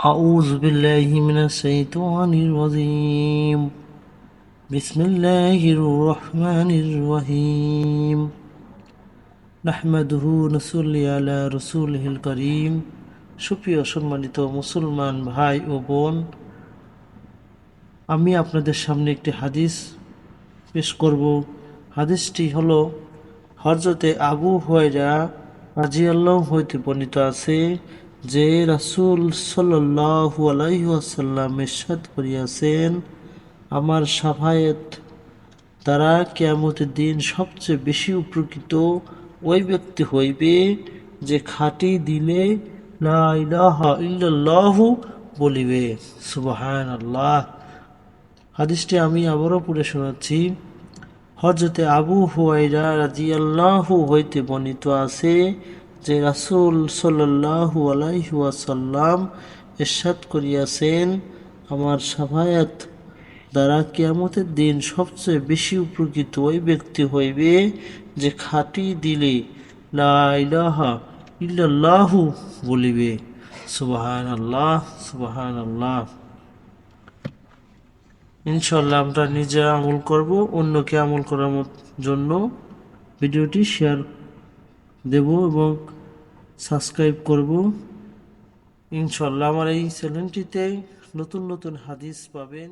أعوذ بالله من الشيطان الرجيم بسم الله الرحمن الرحيم نحمده نصلي على رسوله الكريم সুপ্রিয় সম্মানিত মুসলমান ভাই ও বোন আমি আপনাদের সামনে একটি হাদিস পেশ করব হাদিসটি হলো হজরতে আবু হয়রা রাজিয়াল্লাহ হইতে বর্ণিত আছে যে রাসূল সাল্লাল্লাহু আলাইহি ওয়াসাল্লাম করিয়াছেন, আমার সাফায়েত তারা কেয়ামতের দিন সবচেয়ে বেশি উপকৃত ওই ব্যক্তি হইবে যে খাঁটি দিলে ইল্লাল্লাহু বলিবে। সুবহান আল্লাহ হাদিসটি আমি আবারও পড়ে শোনাচ্ছি। হজরতে আবু হুয়াইরা রাজিয়াল্লাহু হইতে বর্ণিত আছে যে রাসূল সাল্লাল্লাহু আলাইহি ওয়াসাল্লাম করিয়াছেন, আমার সাফায়াত দ্বারা কিয়ামতের দিন সবচেয়ে বেশি উপকৃত ওই ব্যক্তি হইবে যে খাঁটি দিলে লা ইলাহা বলিবে। সুবহান আল্লাহ সুবহান আল্লাহ ইনশাল্লাহ আমরা নিজে আমল করব, অন্যকে আমল করার জন্য। ভিডিওটি শেয়ার দেব এবং সাবস্ক্রাইব করব। ইনশাল্লাহ আমার এই চ্যানেলটিতে নতুন নতুন হাদিস পাবেন।